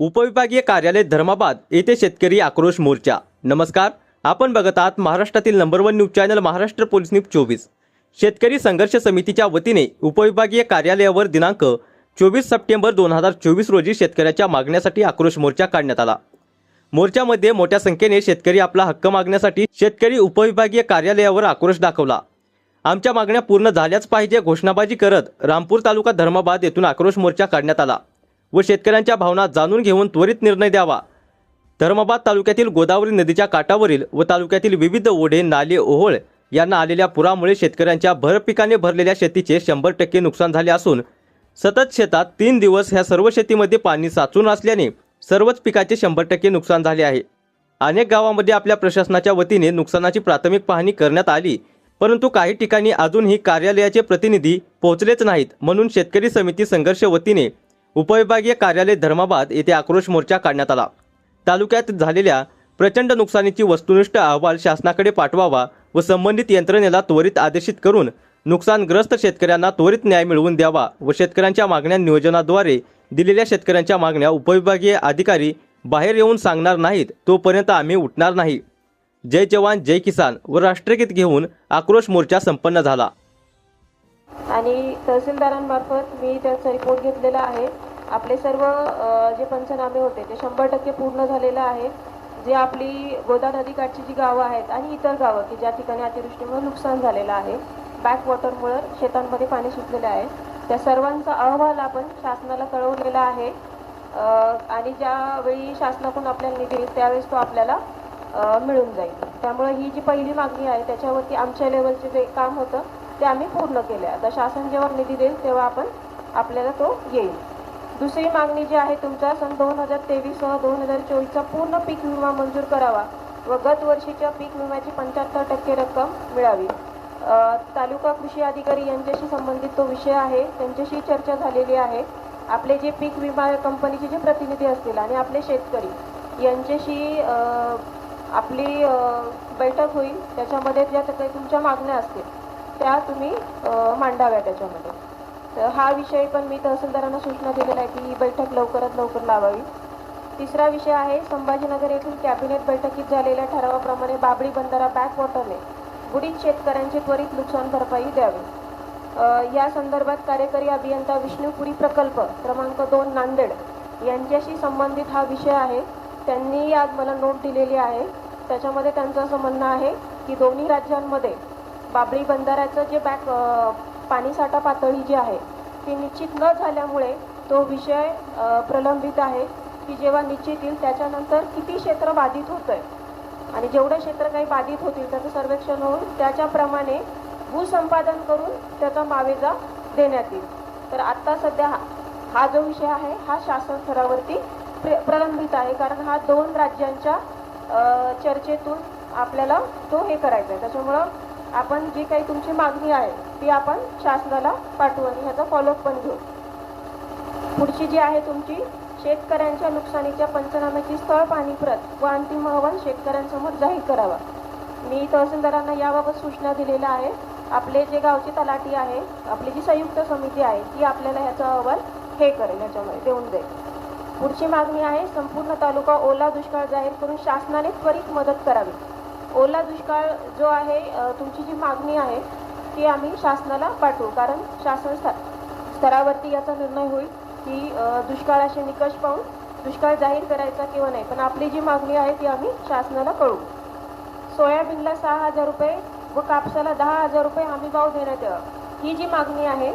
उपविभागीय कार्यालय धर्माबाद येथे शेतकरी आक्रोश मोर्चा. नमस्कार आपण बघत आहात महाराष्ट्रातील number one news channel Maharashtra police news चोवीस. शेतकरी संघर्ष समितीच्या वतीने उपविभागीय कार्यालयावर दिनांक चोवीस सप्टेंबर दोन हजार चोवीस रोजी शेतकऱ्याच्या मागण्यासाठी आक्रोश मोर्चा काढण्यात आला. मोर्चामध्ये मोठ्या संख्येने शेतकरी आपला हक्क मागण्यासाठी शेतकरी उपविभागीय कार्यालयावर आक्रोश दाखवला. आमच्या मागण्या पूर्ण झाल्याच पाहिजे घोषणाबाजी करत रामपूर तालुका धर्माबाद येथून आक्रोश मोर्चा काढण्यात आला. व शेतकऱ्यांच्या भावना जाणून घेऊन त्वरित निर्णय द्यावा. धर्माबाद तालुक्यातील गोदावरी नदीच्या काठावरील व तालुक्यातील विविध ओढे नाले ओहोळ यांना आलेल्या पुरामुळे शेतकऱ्यांच्या भरपिकाने भरलेल्या शेतीचे शंभर टक्के नुकसान झाले असून सतत शेतात तीन दिवस ह्या सर्व शेतीमध्ये पाणी साचून असल्याने सर्वच पिकाचे शंभर टक्के नुकसान झाले आहे. अनेक गावामध्ये आपल्या प्रशासनाच्या वतीने नुकसानाची प्राथमिक पाहणी करण्यात आली परंतु काही ठिकाणी अजूनही कार्यालयाचे प्रतिनिधी पोहोचलेच नाहीत म्हणून शेतकरी समिती संघर्ष वतीने उपविभागीय कार्यालय धर्माबाद येथे आक्रोश मोर्चा काढण्यात आला. तालुक्यात झालेल्या प्रचंड नुकसानीची वस्तुनिष्ठ अहवाल शासनाकडे पाठवावा व संबंधित यंत्रणेला त्वरित आदेशित करून नुकसानग्रस्त शेतकऱ्यांना त्वरित न्याय मिळवून द्यावा व शेतकऱ्यांच्या मागण्या नियोजनाद्वारे दिलेल्या शेतकऱ्यांच्या मागण्या उपविभागीय अधिकारी बाहेर येऊन सांगणार नाहीत तोपर्यंत आम्ही उठणार नाही. जय जवान जय किसान व राष्ट्रगीत घेऊन आक्रोश मोर्चा संपन्न झाला. आणि तहसीलदारांमार्फत मी त्याचा रिपोर्ट घेतलेला आहे. आपले सर्व जे पंचनामे होते ते शंभर टक्के पूर्ण झालेलं आहे. जे आपली गोदा नदीकाठची जी गावं आहेत आणि इतर गावं की ज्या ठिकाणी अतिवृष्टीमुळे नुकसान झालेलं आहे बॅकवॉटरमुळं शेतांमध्ये पाणी सुटलेलं आहे. त्या सर्वांचा अहवाल आपण शासनाला कळवलेला आहे. आणि ज्यावेळी शासनाकडून आपल्याला निधी येईल त्यावेळेस तो आपल्याला मिळून जाईल. त्यामुळे ही जी पहिली मागणी आहे त्याच्यावरती आमच्या लेवलचे जे काम होतं ते आम्ही पूर्ण केले आता शासन जेव्हा निधी देईल तेव्हा आपण आपल्याला तो येईल. दुसरी मागणी जी आहे तुमचा सन दोन हजार तेवीससह दोन हजार चोवीसचा पूर्ण पीक विमा मंजूर करावा व गत वर्षीच्या पीक विम्याची पंच्याहत्तर टक्के रक्कम मिळावी. तालुका कृषी अधिकारी यांच्याशी संबंधित तो विषय आहे त्यांच्याशी चर्चा झालेली आहे. आपले जे पीक विमा कंपनीचे जे प्रतिनिधी असतील आणि आपले शेतकरी यांच्याशी आपली बैठक होईल त्याच्यामध्ये ज्या काही तुमच्या मागण्या असतील त्या तुम्ही मांडाव्या त्याच्यामध्ये. हा विषय पण मी तहसीलदारांना सूचना दिलेला आहे की ही बैठक लवकरात लवकर लावावी. तिसरा विषय आहे संभाजीनगर येथील कॅबिनेट बैठकीत झालेल्या ठरावाप्रमाणे बाबळी बंधारा बॅकवॉटरने बुडीत शेतकऱ्यांचे त्वरित नुकसान भरपाई द्यावी. या संदर्भात कार्यकारी अभियंता विष्णुपुरी प्रकल्प क्रमांक दोन नांदेड यांच्याशी संबंधित हा विषय आहे. त्यांनी आज मला नोट दिलेली आहे. त्याच्यामध्ये त्यांचं असं म्हणणं आहे की दोन्ही राज्यांमध्ये बाबळी बंधाऱ्याचं जे बॅक पाणीसाठा पातळी जी आहे ती निश्चित न झाल्यामुळे तो विषय प्रलंबित आहे की जेव्हा निश्चित येईल त्याच्यानंतर किती क्षेत्र बाधित होतं आहे आणि जेवढं क्षेत्र काही बाधित होतील त्याचं सर्वेक्षण होऊन त्याच्याप्रमाणे भूसंपादन करून त्याचा मावेजा देण्यात येईल. तर आत्ता सध्या हा हा जो विषय आहे हा शासन स्तरावरती प्र प्रलंबित आहे. कारण हा दोन राज्यांच्या चर्चेतून आपल्याला तो हे करायचा आहे. त्याच्यामुळं आपण जी काही तुमची मागणी आहे ती आपण शासनाला पाठवू आणि ह्याचा फॉलोअप पण घेऊ. पुढची जी आहे तुमची शेतकऱ्यांच्या नुकसानीच्या पंचनाम्याची स्थळ पाणी प्रत व अंतिम अहवाल शेतकऱ्यांसमोर जाहीर करावा. मी तहसीलदारांना याबाबत सूचना दिलेल्या आहे. आपले जे गावची तलाठी आहे आपली जी संयुक्त समिती आहे ती आपल्याला ह्याचा अहवाल हे करेल ह्याच्यामध्ये देऊन देईल. पुढची मागणी आहे संपूर्ण तालुका ओला दुष्काळ जाहीर करून शासनाने त्वरित मदत करावी. ओला दुष्काळ जो आहे तुमची जी मागणी आहे ती आम्ही शासनाला पाठवू. कारण शासन स्थ- स्तरावरती याचा निर्णय होईल की दुष्काळाचे निकष पाहून दुष्काळ जाहीर करायचा किंवा नाही. पण आपली जी मागणी आहे ती आम्ही शासनाला कळवू. सोयाबीनला सहा हजार रुपये व कापसाला दहा हजार रुपये हमी भाव देण्यात यावा. ही जी मागणी आहे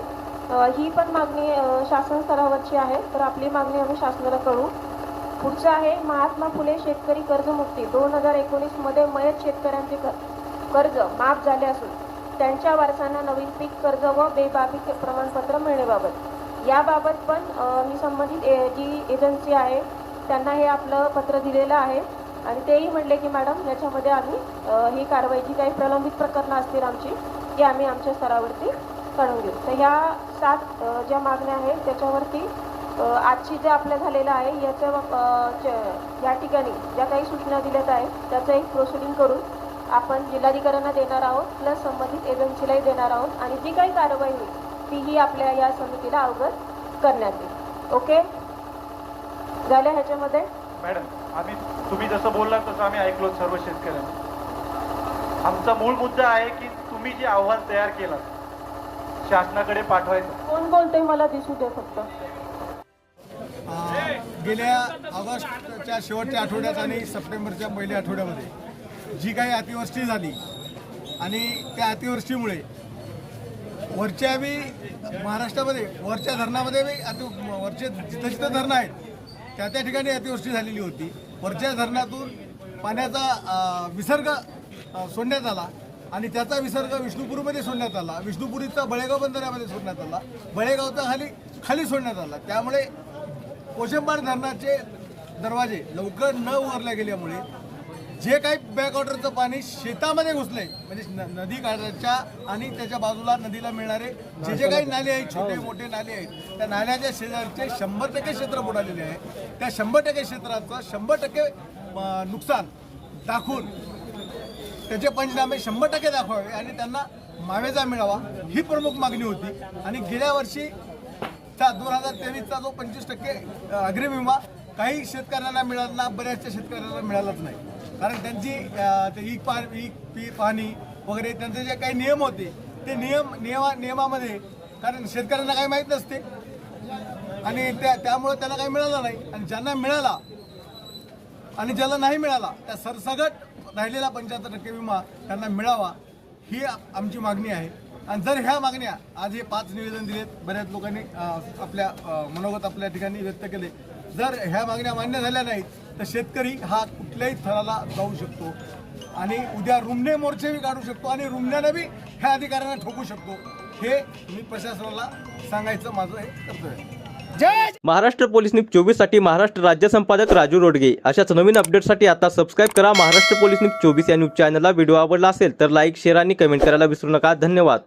ही पण मागणी शासन स्तरावरची आहे. तर आपली मागणी आम्ही शासनाला कळू पुढचं आहे महात्मा फुले शेतकरी कर्जमुक्ती. दोन हजार एकोणीसमध्ये मयत शेतकऱ्यांचे कर्ज माफ झाले असून त्यांच्या वारसांना नवीन पीक कर्ज व बेबाबी प्रमाणपत्र मिळण्याबाबत. याबाबत पण मी संबंधित ए जी एजन्सी आहे त्यांना हे आपलं पत्र दिलेलं आहे. आणि तेही म्हणले की मॅडम याच्यामध्ये आम्ही ही कारवाई जी काही प्रलंबित प्रकरणं असतील आमची ती आम्ही आमच्या स्तरावरती कळवून घेऊ तर ह्या सात ज्या मागण्या आहेत त्याच्यावरती आजची जे आपलं झालेलं आहे याच्या या ठिकाणी ज्या काही सूचना दिल्यात आहेत त्याचं एक प्रोसिडिंग करून आपण जिल्हाधिकाऱ्यांना देणार आहोत प्लस संबंधित एजन्सीलाही देणार आहोत आणि जी काही कारवाई होईल तीही आपल्या या समितीला अवगत करण्यात येईल. ओके झाल्या ह्याच्यामध्ये? मॅडम आम्ही तुम्ही जसं बोललात तसं आम्ही ऐकलो सर्व शेतकऱ्यांना. आमचा मूळ मुद्दा आहे की तुम्ही जे आव्हान तयार केलं शासनाकडे पाठवायचं. कोण बोलतोय मला दिसू दे फक्त. गेल्या ऑगस्टच्या शेवटच्या आठवड्यात आणि सप्टेंबरच्या पहिल्या आठवड्यामध्ये जी काही अतिवृष्टी झाली आणि त्या अतिवृष्टीमुळे वरच्या बी महाराष्ट्रामध्ये वरच्या धरणामध्ये बी अति वरचे जिथं जिथं धरणं आहेत त्या त्या ठिकाणी अतिवृष्टी झालेली होती. वरच्या धरणातून पाण्याचा विसर्ग सोडण्यात आला आणि त्याचा विसर्ग विष्णुपूरमध्ये सोडण्यात आला. विष्णुपुरीचा बळेगाव बंदरामध्ये सोडण्यात आला. बळेगावचा खाली खाली सोडण्यात आला. त्यामुळे कोशंबाड धरणाचे दरवाजे लवकर न उघडल्या गेल्यामुळे जे काही बॅकवॉटरचं पाणी शेतामध्ये घुसलंय म्हणजे न- नदी काठाच्या आणि त्याच्या बाजूला नदीला मिळणारे जे जे काही नाले आहेत छोटे मोठे नाले आहेत त्या नाल्याच्या शेजारचे शंभर टक्के क्षेत्र बुडालेले आहे. त्या शंभर टक्के क्षेत्राचं शंभर टक्के नुकसान दाखवून त्याचे पंचनामे शंभर टक्के दाखवावे आणि त्यांना मावेजा मिळावा ही प्रमुख मागणी होती. आणि गेल्या वर्षी चा दोन हजार तेवीसचा जो पंचवीस टक्के अग्रिम विमा काही शेतकऱ्यांना मिळाला बऱ्याचशा शेतकऱ्यांना मिळालाच नाही. कारण त्यांची ते ई पा ई पी पाहणी वगैरे त्यांचे जे काही नियम होते ते नियम नियमा नियमामध्ये कारण शेतकऱ्यांना काही माहीत नसते. आणि त्या त्यामुळे त्यांना काही मिळालं नाही. आणि ज्यांना मिळाला आणि ज्याला नाही मिळाला त्या सरसगट राहिलेला पंच्याहत्तर टक्के विमा त्यांना मिळावा ही आमची मागणी आहे. आणि जर ह्या मागण्या आज हे पाच निवेदन दिलेत बऱ्याच लोकांनी आपल्या मनोगत आपल्या ठिकाणी व्यक्त केले. जर ह्या मागण्या मान्य झाल्या नाहीत तर शेतकरी हा कुठल्याही थराला जाऊ शकतो आणि उद्या रुमणे मोर्चे बी काढू शकतो आणि रुमण्यानं बी ह्या अधिकाऱ्यांना ठोकू शकतो. हे मी प्रशासनाला सांगायचं माझं हे कर्तव्य आहे. महाराष्ट्र पोलीस न्यूज चोवीससाठी महाराष्ट्र राज्य संपादक राजू रोडगे. अशाच नवीन अपडेटसाठी आता सबस्क्राईब करा. महाराष्ट्र पोलीस न्यूज चोवीस या न्यूज चॅनलला व्हिडिओ आवडला असेल तर लाईक शेअर आणि कमेंट करायला विसरू नका. धन्यवाद.